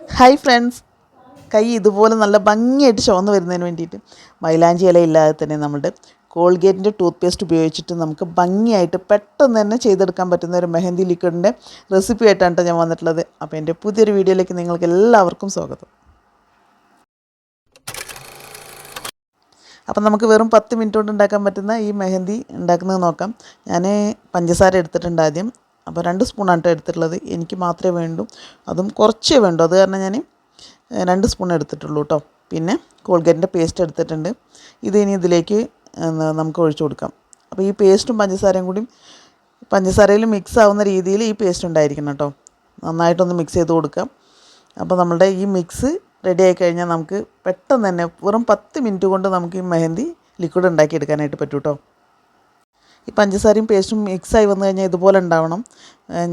Hi friends കൈ ഇതുപോലെ നല്ല ഭംഗിയായിട്ട് ചുവന്ന് വരുന്നതിന് വേണ്ടിയിട്ട് മൈലാഞ്ചി ഇല ഇല്ലാതെ തന്നെ നമ്മുടെ കോൾഗേറ്റിന്റെ ടൂത്ത് പേസ്റ്റ് ഉപയോഗിച്ചിട്ട് നമുക്ക് ഭംഗിയായിട്ട് പെട്ടെന്ന് തന്നെ ചെയ്തെടുക്കാൻ പറ്റുന്ന ഒരു മെഹന്തി ലിക്വിഡിന്റെ റെസിപ്പി ആയിട്ടാണ് ട്ടോ ഞാൻ വന്നിട്ടുള്ളത്. അപ്പോൾ എന്റെ പുതിയൊരു വീഡിയോയിലേക്ക് നിങ്ങൾക്ക് എല്ലാവർക്കും സ്വാഗതം. അപ്പം നമുക്ക് വെറും പത്ത് മിനിറ്റ് കൊണ്ട് ഉണ്ടാക്കാൻ പറ്റുന്ന ഈ മെഹന്തി ഉണ്ടാക്കുന്നത് നോക്കാം. ഞാൻ പഞ്ചസാര എടുത്തിട്ടുണ്ട് ആദ്യം. അപ്പോൾ രണ്ട് സ്പൂണാണ് എടുത്തിട്ടുള്ളത്. എനിക്ക് മാത്രമേ വേണ്ടൂ. അതും കുറച്ചേ വേണ്ടൂ. അത് കാരണം ഞാൻ രണ്ട് സ്പൂൺ എടുത്തിട്ടുള്ളൂ കേട്ടോ. പിന്നെ കോൾഗേറ്റിന്റെ പേസ്റ്റ് എടുത്തിട്ടുണ്ട്. ഇത് ഇനി ഇതിലേക്ക് നമുക്ക് ഒഴിച്ചു കൊടുക്കാം. അപ്പോൾ ഈ പേസ്റ്റും പഞ്ചസാരയും കൂടി പഞ്ചസാരയിൽ മിക്സ് ആവുന്ന രീതിയിൽ ഈ പേസ്റ്റ് ഉണ്ടായിരിക്കണം കേട്ടോ. നന്നായിട്ടൊന്ന് മിക്സ് ചെയ്ത് കൊടുക്കാം അപ്പോൾ നമ്മളുടെ ഈ മിക്സ് റെഡി ആയി കഴിഞ്ഞാൽ നമുക്ക് പെട്ടെന്ന് തന്നെ വെറും പത്ത് മിനിറ്റ് കൊണ്ട് നമുക്ക് ഈ മെഹന്തി ലിക്വിഡ് ഉണ്ടാക്കി എടുക്കാനായിട്ട് പറ്റും കേട്ടോ. ഈ പഞ്ചസാരയും പേസ്റ്റും മിക്സായി വന്നു കഴിഞ്ഞാൽ ഇതുപോലെ ഉണ്ടാവണം.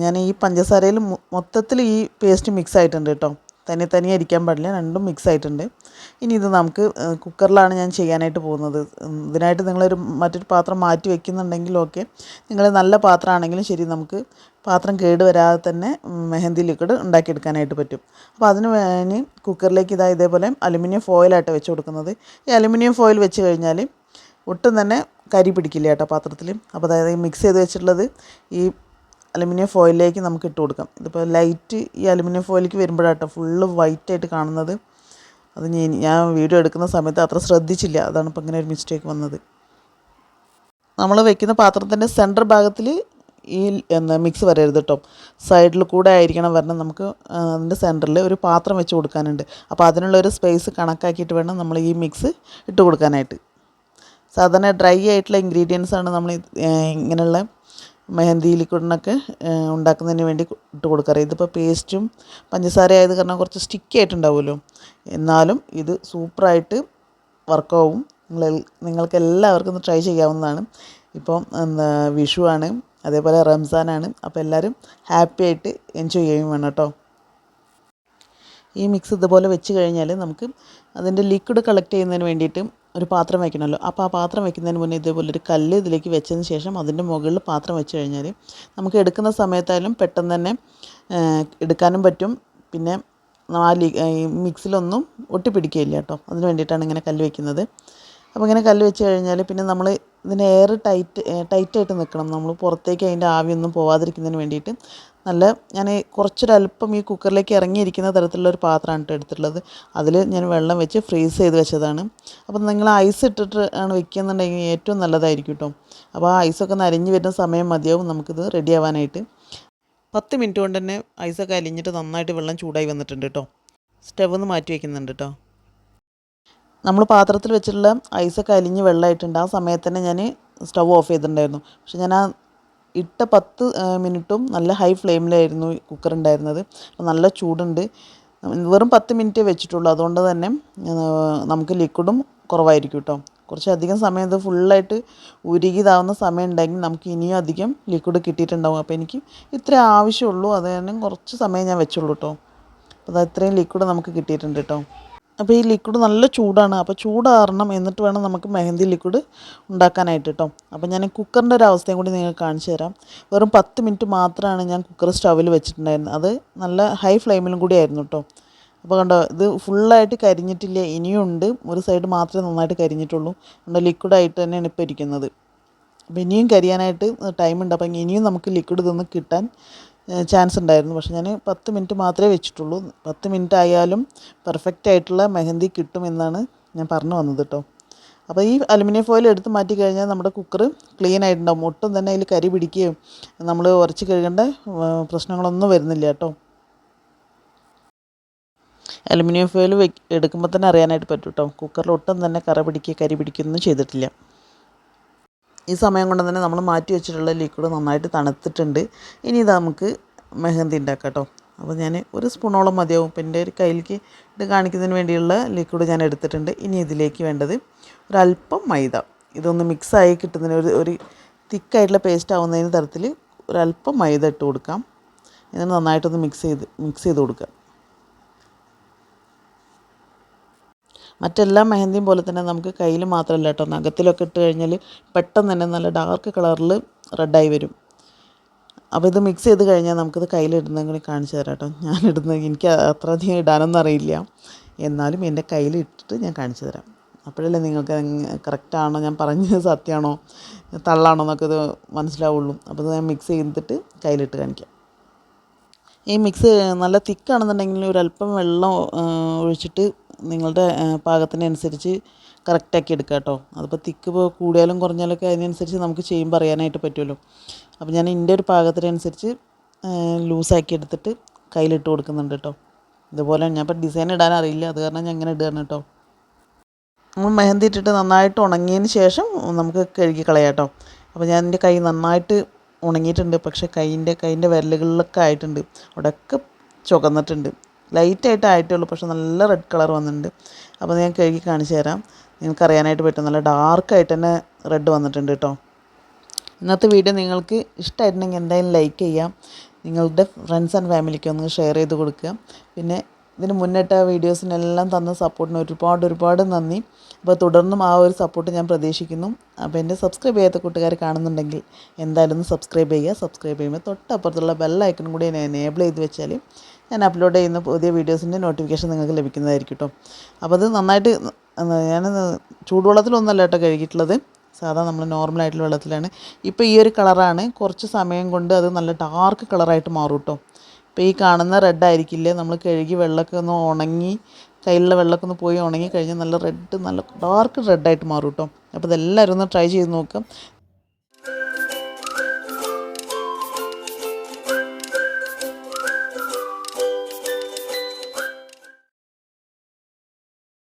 ഞാൻ ഈ പഞ്ചസാരയിൽ മൊത്തത്തിൽ ഈ പേസ്റ്റ് മിക്സ് ആയിട്ടുണ്ട് കേട്ടോ തന്നെ തനിയെ ഇരിക്കാൻ പാടില്ല രണ്ടും മിക്സ് ആയിട്ടുണ്ട്. ഇനി ഇത് നമുക്ക് കുക്കറിലാണ് ഞാൻ ചെയ്യാനായിട്ട് പോകുന്നത്. ഇതിനായിട്ട് നിങ്ങളൊരു മറ്റൊരു പാത്രം മാറ്റി വെക്കുന്നുണ്ടെങ്കിൽ ഓക്കെ. നിങ്ങൾ നല്ല പാത്രമാണെങ്കിലും ശരി നമുക്ക് പാത്രം കേടുവരാതെ തന്നെ മെഹന്തി ലിക്വിഡ് ഉണ്ടാക്കിയെടുക്കാനായിട്ട് പറ്റും. അപ്പോൾ അതിന് വേണ്ടി കുക്കറിലേക്ക് ഇതാ ഇതേപോലെ അലുമിനിയം ഫോയിലായിട്ട് വെച്ച് കൊടുക്കുന്നത്. ഈ അലുമിനിയം ഫോയിൽ വെച്ച് കഴിഞ്ഞാൽ ഒട്ടും തന്നെ കരി പിടിക്കില്ല കേട്ടോ പാത്രത്തിൽ. അപ്പോൾ അതായത് മിക്സ് ചെയ്ത് വെച്ചിട്ടുള്ളത് ഈ അലുമിനിയം ഫോയിലേക്ക് നമുക്ക് ഇട്ട് കൊടുക്കാം. ഇതിപ്പോൾ ലൈറ്റ് ഈ അലുമിനിയം ഫോയിലേക്ക് വരുമ്പോഴാട്ടോ ഫുള്ള് വൈറ്റായിട്ട് കാണുന്നത്. അത് ഞാൻ വീഡിയോ എടുക്കുന്ന സമയത്ത് അത്ര ശ്രദ്ധിച്ചില്ല. അതാണ് ഇപ്പോൾ ഇങ്ങനെ ഒരു മിസ്റ്റേക്ക് വന്നത്. നമ്മൾ വെക്കുന്ന പാത്രത്തിന്റെ സെന്റർ ഭാഗത്തിൽ ഈ എന്താ മിക്സ് വരരുത് കേട്ടോ. സൈഡിൽ കൂടെ ആയിരിക്കണം വരണം. നമുക്ക് അതിന്റെ സെന്ററിൽ ഒരു പാത്രം വെച്ച് കൊടുക്കാനുണ്ട്. അപ്പോൾ അതിനുള്ള ഒരു സ്പേസ് കണക്കാക്കിയിട്ട് വേണം നമ്മൾ ഈ മിക്സ് ഇട്ട് കൊടുക്കാനായിട്ട്. സാധാരണ ഡ്രൈ ആയിട്ടുള്ള ഇൻഗ്രീഡിയൻസ് ആണ് നമ്മൾ ഇങ്ങനെയുള്ള മെഹന്തി ലിക്വിഡിനൊക്കെ ഉണ്ടാക്കുന്നതിന് വേണ്ടി ഇട്ട് കൊടുക്കാറ്. ഇതിപ്പോൾ പേസ്റ്റും പഞ്ചസാര ആയത് കാരണം കുറച്ച് സ്റ്റിക്കി ആയിട്ടുണ്ടാവുമല്ലോ. എന്നാലും ഇത് സൂപ്പറായിട്ട് വർക്കാവും നിങ്ങൾ നിങ്ങൾക്ക് എല്ലാവർക്കും ട്രൈ ചെയ്യാവുന്നതാണ്. ഇപ്പം എന്താ വിഷു ആണ് അതേപോലെ റംസാനാണ് അപ്പോൾ എല്ലാവരും ഹാപ്പി ആയിട്ട് എൻജോയ് ചെയ്യും വേണം കേട്ടോ. ഈ മിക്സ് ഇതുപോലെ വെച്ച് കഴിഞ്ഞാൽ നമുക്ക് അതിന്റെ ലിക്വിഡ് കളക്ട് ചെയ്യുന്നതിന് വേണ്ടിയിട്ട് ഒരു പാത്രം വയ്ക്കണമല്ലോ അപ്പോൾ ആ പാത്രം വയ്ക്കുന്നതിന് മുന്നേ ഇതേപോലെ ഒരു കല്ല് ഇതിലേക്ക് വെച്ചതിന് ശേഷം അതിന്റെ മുകളിൽ പാത്രം വെച്ച് കഴിഞ്ഞാൽ നമുക്ക് എടുക്കുന്ന സമയത്തായാലും പെട്ടെന്ന് തന്നെ എടുക്കാനും പറ്റും. പിന്നെ ആ ലി മിക്സിലൊന്നും ഒട്ടിപ്പിടിക്കുകയില്ല കേട്ടോ. അതിന് വേണ്ടിയിട്ടാണ് ഇങ്ങനെ കല്ല് വെക്കുന്നത്. അപ്പോൾ ഇങ്ങനെ കല്ല് വെച്ച് കഴിഞ്ഞാൽ പിന്നെ നമ്മൾ ഇതിന് എയർ ടൈറ്റ് ടൈറ്റായിട്ട് നിൽക്കണം നമ്മൾ പുറത്തേക്ക് അതിന്റെ ആവിയൊന്നും പോവാതിരിക്കുന്നതിന് വേണ്ടിയിട്ട്. നല്ല ഞാൻ കുറച്ചൊരല്പം ഈ കുക്കറിലേക്ക് ഇറങ്ങിയിരിക്കുന്ന തരത്തിലുള്ള ഒരു പാത്രമാണ് കേട്ടോ എടുത്തിട്ടുള്ളത്. അതിൽ ഞാൻ വെള്ളം വെച്ച് ഫ്രീസ് ചെയ്ത് വെച്ചതാണ്. അപ്പോൾ നിങ്ങൾ ഐസ് ഇട്ടിട്ട് ആണ് വെക്കുന്നുണ്ടെങ്കിൽ ഏറ്റവും നല്ലതായിരിക്കും കേട്ടോ. അപ്പോൾ ആ ഐസൊക്കെ നരഞ്ഞ് വരുന്ന സമയം മതിയാവും നമുക്കിത് റെഡി ആവാനായിട്ട്. പത്ത് മിനിറ്റ് കൊണ്ട് തന്നെ ഐസൊക്കെ അലിഞ്ഞിട്ട് നന്നായിട്ട് വെള്ളം ചൂടായി വന്നിട്ടുണ്ട് കേട്ടോ. സ്റ്റവ് ഒന്ന് മാറ്റി വയ്ക്കുന്നുണ്ട് കേട്ടോ. നമ്മൾ പാത്രത്തിൽ വെച്ചിട്ടുള്ള ഐസൊക്കെ അലിഞ്ഞ് വെള്ളമായിട്ടുണ്ട്. ആ സമയത്ത് തന്നെ ഞാൻ സ്റ്റൗ ഓഫ് ചെയ്തിട്ടുണ്ടായിരുന്നു. പക്ഷെ ഞാൻ ആ ഇട്ട പത്ത് മിനിറ്റും നല്ല ഹൈ ഫ്ലെയിമിലായിരുന്നു കുക്കർ ഉണ്ടായിരുന്നത്. നല്ല ചൂടുണ്ട്. വെറും പത്ത് മിനിറ്റേ വെച്ചിട്ടുള്ളൂ. അതുകൊണ്ട് തന്നെ നമുക്ക് ലിക്വിഡും കുറവായിരിക്കും കേട്ടോ. കുറച്ചധികം സമയം ഇത് ഫുള്ളായിട്ട് ഉരുകിതാവുന്ന സമയം ഉണ്ടെങ്കിൽ നമുക്ക് ഇനിയും അധികം ലിക്വിഡ് കിട്ടിയിട്ടുണ്ടാവും. അപ്പോൾ എനിക്ക് ഇത്ര ആവശ്യമുള്ളൂ. അത് കുറച്ച് സമയം ഞാൻ വെച്ചുള്ളൂ കേട്ടോ. അപ്പോൾ അത് ഇത്രയും ലിക്വിഡ് നമുക്ക് കിട്ടിയിട്ടുണ്ട് കേട്ടോ. അപ്പോൾ ഈ ലിക്വിഡ് നല്ല ചൂടാണ്. അപ്പോൾ ചൂടാറണം. എന്നിട്ട് വേണം നമുക്ക് മെഹന്തി ലിക്വിഡ് ഉണ്ടാക്കാനായിട്ട് കേട്ടോ. അപ്പോൾ ഞാൻ കുക്കറിന്റെ ഒരു അവസ്ഥയും കൂടി നിങ്ങൾക്ക് കാണിച്ചു തരാം. വെറും പത്ത് മിനിറ്റ് മാത്രമാണ് ഞാൻ കുക്കർ സ്റ്റവിൽ വെച്ചിട്ടുണ്ടായിരുന്നത്. അത് നല്ല ഹൈ ഫ്ലെയിമിലും കൂടി ആയിരുന്നു കേട്ടോ. അപ്പോൾ കണ്ടോ ഇത് ഫുള്ളായിട്ട് കരിഞ്ഞിട്ടില്ല. ഇനിയുണ്ട് ഒരു സൈഡ് മാത്രമേ നന്നായിട്ട് കരിഞ്ഞിട്ടുള്ളൂ. കണ്ടോ ലിക്വിഡായിട്ട് തന്നെയാണ് ഇപ്പോൾ ഇരിക്കുന്നത്. അപ്പോൾ ഇനിയും കരിയാനായിട്ട് ടൈമുണ്ട് അപ്പം ഇനിയും നമുക്ക് ലിക്വിഡ് ഇതൊന്ന് കിട്ടാൻ ചാൻസ് ഉണ്ടായിരുന്നു. പക്ഷെ ഞാൻ പത്ത് മിനിറ്റ് മാത്രമേ വെച്ചിട്ടുള്ളൂ. പത്ത് മിനിറ്റ് ആയാലും പെർഫെക്റ്റ് ആയിട്ടുള്ള മെഹന്തി കിട്ടുമെന്നാണ് ഞാൻ പറഞ്ഞു വന്നത് കേട്ടോ അപ്പോൾ ഈ അലുമിനിയം ഫോയിൽ എടുത്ത് മാറ്റി കഴിഞ്ഞാൽ നമ്മുടെ കുക്കർ ക്ലീൻ ആയിട്ടുണ്ടാവും. ഒട്ടും തന്നെ അതിൽ കരി പിടിക്കുകയും നമ്മൾ ഉരച്ച് കഴുകേണ്ട പ്രശ്നങ്ങളൊന്നും വരുന്നില്ല കേട്ടോ അലുമിനിയം ഫോയിൽ എടുക്കുമ്പോൾ തന്നെ അറിയാനായിട്ട് പറ്റും കേട്ടോ കുക്കറിൽ ഒട്ടും തന്നെ കറ പിടിക്കുക കരി പിടിക്കുകയൊന്നും ചെയ്തിട്ടില്ല. ഈ സമയം കൊണ്ട് തന്നെ നമ്മൾ മാറ്റി വെച്ചിട്ടുള്ള ലിക്വിഡ് നന്നായിട്ട് തണുത്തിട്ടുണ്ട്. ഇനി ഇത് നമുക്ക് മെഹന്തി ഉണ്ടാക്കാം കേട്ടോ അപ്പോൾ ഞാൻ ഒരു സ്പൂണോളം മതിയാവും. ഇപ്പം എന്റെ ഒരു കയ്യിലേക്ക് ഇത് കാണിക്കുന്നതിന് വേണ്ടിയുള്ള ലിക്വിഡ് ഞാൻ എടുത്തിട്ടുണ്ട്. ഇനി ഇതിലേക്ക് വേണ്ടത് ഒരല്പം മൈദ. ഇതൊന്ന് മിക്സായി കിട്ടുന്നതിന് ഒരു ഒരു തിക്കായിട്ടുള്ള പേസ്റ്റ് ആവുന്നതിന് തരത്തിൽ ഒരല്പം മൈദ ഇട്ട് കൊടുക്കാം. എന്നിട്ട് നന്നായിട്ടൊന്ന് മിക്സ് ചെയ്ത് മിക്സ് ചെയ്ത് കൊടുക്കുക. മറ്റെല്ലാ മെഹന്തിയും പോലെ തന്നെ നമുക്ക് കയ്യിൽ മാത്രമല്ല കേട്ടോ. നഖത്തിലൊക്കെ ഇട്ട് കഴിഞ്ഞാൽ പെട്ടെന്ന് തന്നെ നല്ല ഡാർക്ക് കളറിൽ റെഡായി വരും. അപ്പോൾ ഇത് മിക്സ് ചെയ്ത് കഴിഞ്ഞാൽ നമുക്കിത് കയ്യിലിടുന്നതും കൂടി കാണിച്ചു തരാം കേട്ടോ. ഞാൻ ഇടുന്നത് എനിക്ക് അത്രയധികം ഇടാനൊന്നും അറിയില്ല. എന്നാലും എന്റെ കയ്യിൽ ഇട്ടിട്ട് ഞാൻ കാണിച്ചു തരാം. അപ്പോഴല്ലേ നിങ്ങൾക്ക് കറക്റ്റാണോ ഞാൻ പറഞ്ഞത് സത്യമാണോ? തള്ളാണോ എന്നൊക്കെ ഇത് മനസ്സിലാവുള്ളൂ. അപ്പോൾ ഞാൻ മിക്സ് ചെയ്തിട്ട് കയ്യിലിട്ട് കാണിക്കാം. ഈ മിക്സ് നല്ല തിക്കാണെന്നുണ്ടെങ്കിൽ ഒരല്പം വെള്ളം ഒഴിച്ചിട്ട് നിങ്ങളുടെ പാകത്തിനനുസരിച്ച് കറക്റ്റാക്കി എടുക്കുക കേട്ടോ അതിപ്പോൾ തിക്ക് ഇപ്പോൾ കൂടിയാലും കുറഞ്ഞാലൊക്കെ അതിനനുസരിച്ച് നമുക്ക് ചെയ്യുമ്പോൾ അറിയാനായിട്ട് പറ്റുമല്ലോ അപ്പോൾ ഞാൻ എന്റെ ഒരു പാകത്തിനനുസരിച്ച് ലൂസാക്കി എടുത്തിട്ട് കയ്യിലിട്ട് കൊടുക്കുന്നുണ്ട് കേട്ടോ ഇതുപോലെ ഞാൻ ഇപ്പോൾ ഡിസൈൻ ഇടാൻ അറിയില്ല. അത് കാരണം ഞാൻ ഇങ്ങനെ ഇടുകയാണ് കേട്ടോ നമ്മൾ മെഹന്തി ഇട്ടിട്ട് നന്നായിട്ട് ഉണങ്ങിയതിന് ശേഷം നമുക്ക് കഴുകി കളയാം കേട്ടോ അപ്പോൾ ഞാൻ എന്റെ കൈ നന്നായിട്ട് ഉണങ്ങിയിട്ടുണ്ട്. പക്ഷേ കൈയിന്റെ കൈയിന്റെ വിരലുകളിലൊക്കെ ആയിട്ടുണ്ട്. അവിടെയൊക്കെ ചുവന്നിട്ടുണ്ട്. ലൈറ്റായിട്ട് ആയിട്ടേ ഉള്ളൂ പക്ഷേ നല്ല റെഡ് കളർ വന്നിട്ടുണ്ട്. അപ്പോൾ ഞാൻ കഴുകി കാണിച്ചു തരാം. നിങ്ങൾക്ക് അറിയാനായിട്ട് പറ്റും നല്ല ഡാർക്കായിട്ട് തന്നെ റെഡ് വന്നിട്ടുണ്ട് കേട്ടോ. ഇന്നത്തെ വീഡിയോ നിങ്ങൾക്ക് ഇഷ്ടമായിട്ടുണ്ടെങ്കിൽ എന്തായാലും ലൈക്ക് ചെയ്യാം. നിങ്ങളുടെ ഫ്രണ്ട്സ് ആൻഡ് ഫാമിലിക്ക് ഒന്ന് ഷെയർ ചെയ്ത് കൊടുക്കുക. പിന്നെ ഇതിന് മുന്നിട്ട വീഡിയോസിനെല്ലാം തന്ന സപ്പോർട്ടിന് ഒരുപാട് ഒരുപാട് നന്ദി. അപ്പോൾ തുടർന്നും ആ ഒരു സപ്പോർട്ട് ഞാൻ പ്രതീക്ഷിക്കുന്നു. അപ്പോൾ എന്റെ സബ്സ്ക്രൈബ് ചെയ്യാത്ത കൂട്ടുകാർ കാണുന്നുണ്ടെങ്കിൽ എന്തായാലും ഒന്ന് സബ്സ്ക്രൈബ് ചെയ്യുക. സബ്സ്ക്രൈബ് ചെയ്യുമ്പോൾ തൊട്ടപ്പുറത്തുള്ള ബെല്ലൈക്കൺ കൂടി എനേബിൾ ചെയ്ത് വെച്ചാൽ ഞാൻ അപ്ലോഡ് ചെയ്യുന്ന പുതിയ വീഡിയോസിന്റെ നോട്ടിഫിക്കേഷൻ നിങ്ങൾക്ക് ലഭിക്കുന്നതായിരിക്കും കേട്ടോ അപ്പോൾ അത് നന്നായിട്ട് ഞാൻ ചൂടുവെള്ളത്തിലൊന്നല്ല കേട്ടോ കഴുകിയിട്ടുള്ളത്. സാധാ നമ്മൾ നോർമലായിട്ടുള്ള വെള്ളത്തിലാണ്. ഇപ്പോൾ ഈ ഒരു കളറാണ് കുറച്ച് സമയം കൊണ്ട് അത് നല്ല ഡാർക്ക് കളറായിട്ട് മാറും കേട്ടോ ഇപ്പോൾ ഈ കാണുന്ന റെഡ് ആയിരിക്കില്ലേ? നമ്മൾ കഴുകി വെള്ളമൊക്കെ ഒന്ന് ഉണങ്ങി കയ്യിലുള്ള വെള്ളമൊക്കെ ഒന്ന് പോയി ഉണങ്ങി കഴിഞ്ഞാൽ നല്ല റെഡ് നല്ല ഡാർക്ക് റെഡായിട്ട് മാറും കേട്ടോ അപ്പോൾ ഇതെല്ലാവരും ഒന്ന് ട്രൈ ചെയ്ത് നോക്കാം.